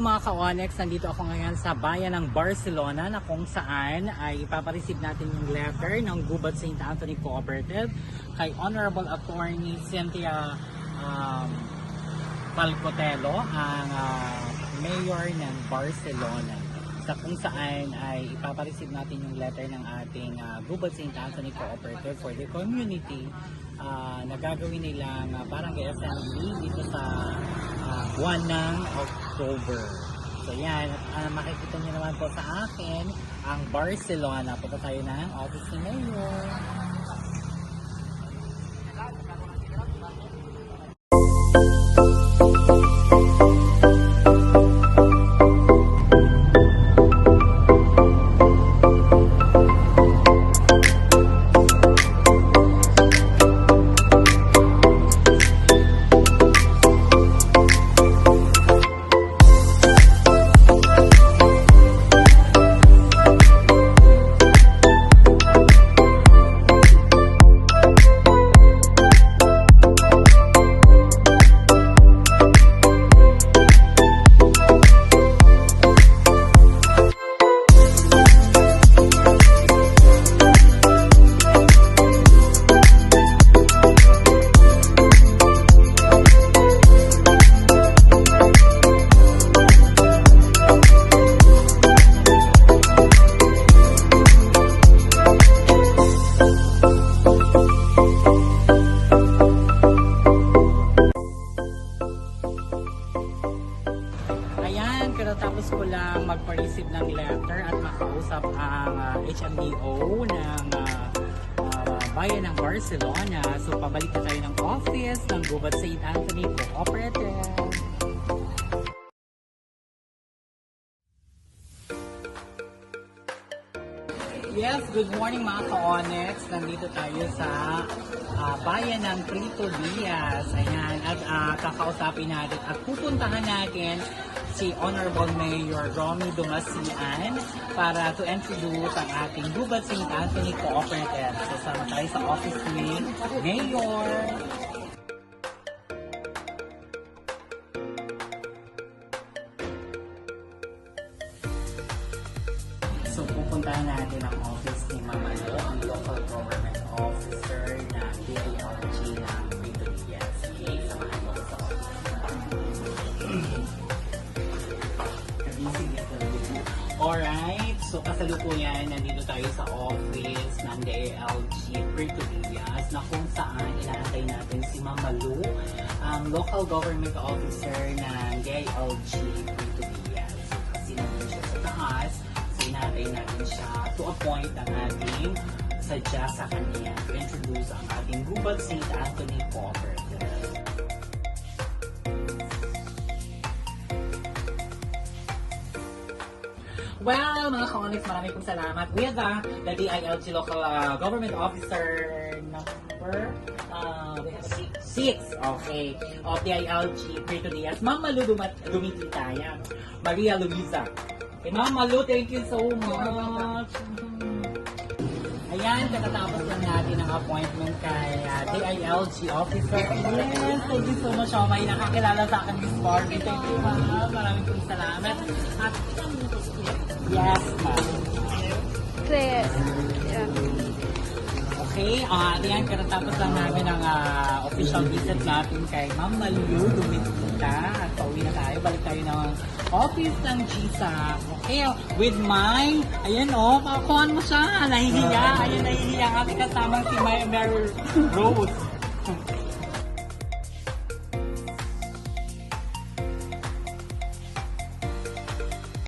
mga ka-Onyx, nandito ako ngayon sa bayan ng Barcelona na kung saan ay ipapareceive natin yung letter ng Gubat St. Anthony Cooperative kay Honorable Attorney Cynthia um, Palcotelo, ang ah, mayor ng Barcelona. Sa kung saan ay ipapareceive natin yung letter ng ating uh, Gubat St. Anthony Cooperative for the community ah, na gagawin nilang ah, barangay assembly dito sa ah, buwan ng October. So yan, ah, makikita niyo naman po sa akin ang Barcelona. Punta tayo ng office ni Mayor. Katatapos ko lang magpa-receive ng letter at makausap ang ah, HMDO ng ah, ah, bayan ng Barcelona. So, pabalik na tayo ng office ng Gubat St. Anthony Cooperative. Yes, good morning mga ka-Onyx. Nandito tayo sa ah, bayan ng Prito Diaz. Ayan, at ah, kakausapin natin at pupuntahan natin si Honorable Mayor Romy Dumasian para to introduce ang ating Gubat St. Anthony Cooperative. So, sama tayo sa office ni Mayor. So pupuntahan natin ang office ni Mama Lo, ang local government officer ng DILG ng Prito Diaz. Okay, samahan mo sa. Alright, so kasalukuyan, nandito tayo sa office ng DILG Prito Diaz na kung saan inaantay natin si Mama Lu, ang local government officer ng DILG Prito appoint ang ating sadya sa kanya to introduce ang ating Gubat St. Anthony Cooperative. Well, mga ka-Onyx, maraming pong salamat. With uh, the DILG local uh, government officer number uh, six. six, okay, of DILG Prito Diaz. Ma'am Malu dumat dumitita yan. Maria Luisa. Okay, Ma'am Malu, thank you so much. Ayan, katatapos lang natin ang appointment kay uh, DILG officer. Yes, thank you so much. Oh, may nakakilala sa akin this morning. Thank you, ma'am. Maraming pong salamat. At Yes, ma'am. Chris. Yeah. Okay, ah uh, yan, katatapos lang namin ang ah, official visit natin kay Ma'am Malu, Dumitita. At pauwi na tayo, balik tayo ng office ng GISA. Okay, with my, ayan o, oh, kakuhan mo siya, nahihiya. Ayan, nahihiya ang ating kasamang si Mary Rose.